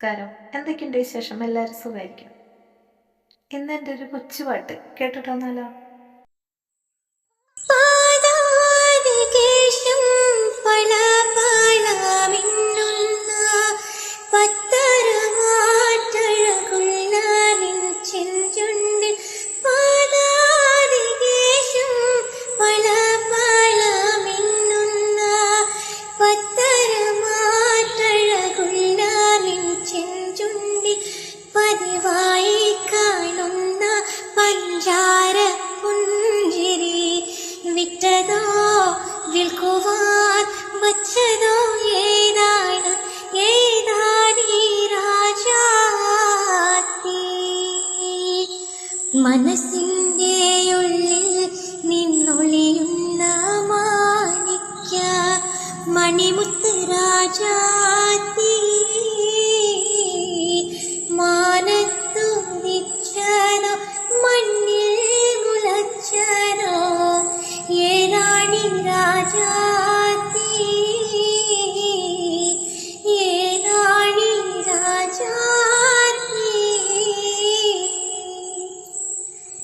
നമസ്കാരം. എന്തൊക്കെയുണ്ട് വിശേഷം? എല്ലാവരും സുഖമായിരിക്കും ഇന്ന് എന്റെ ഒരു കൊച്ചുപാട്ട് കേട്ടിട്ട് വന്നാലോ പുഞ്ചാര പുഞ്ചിരി വിറ്റതോ വിൽക്കുവാൻ വച്ചതോ ഏതാണ്? ഏതാണീ രാജാത്തി മനസ്സിന്റെ ഉള്ളിൽ നിന്നൊളിയുന്ന മാണിക്യ മണിമുത്ത് രാജാ 家。